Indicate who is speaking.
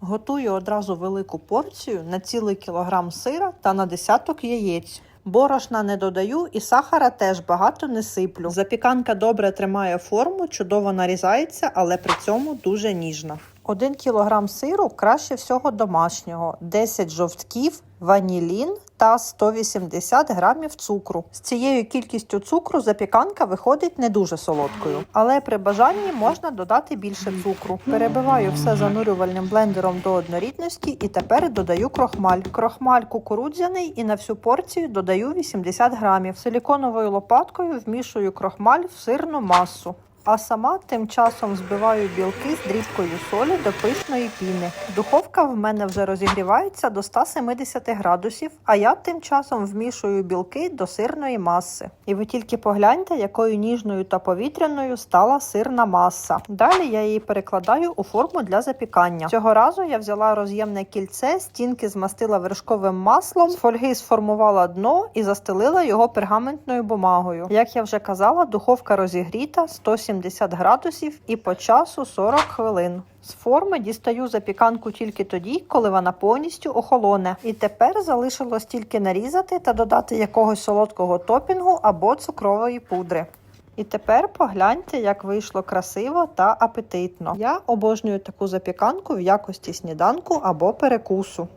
Speaker 1: Готую одразу велику порцію на цілий кілограм сира та на десяток яєць. Борошна не додаю і сахара теж багато не сиплю. Запіканка добре тримає форму, чудово нарізається, але при цьому дуже ніжна. 1 кг сиру краще всього домашнього, 10 жовтків, ванілін та 180 грамів цукру. З цією кількістю цукру запіканка виходить не дуже солодкою, але при бажанні можна додати більше цукру. Перебиваю все занурювальним блендером до однорідності і тепер додаю крохмаль. Крохмаль кукурудзяний і на всю порцію додаю 80 грамів. Силіконовою лопаткою вмішую крохмаль в сирну масу. А сама тим часом збиваю білки з дрібкою солі до пишної піни. Духовка в мене вже розігрівається до 170 градусів, а я тим часом вмішую білки до сирної маси. І ви тільки погляньте, якою ніжною та повітряною стала сирна маса. Далі я її перекладаю у форму для запікання. Цього разу я взяла роз'ємне кільце, стінки змастила вершковим маслом, з фольги сформувала дно і застелила його пергаментною бумагою. Як я вже казала, духовка розігріта 170 градусів і по часу 40 хвилин. З форми дістаю запіканку тільки тоді, коли вона повністю охолоне. І тепер залишилось тільки нарізати та додати якогось солодкого топінгу або цукрової пудри. І тепер погляньте, як вийшло красиво та апетитно. Я обожнюю таку запіканку в якості сніданку або перекусу.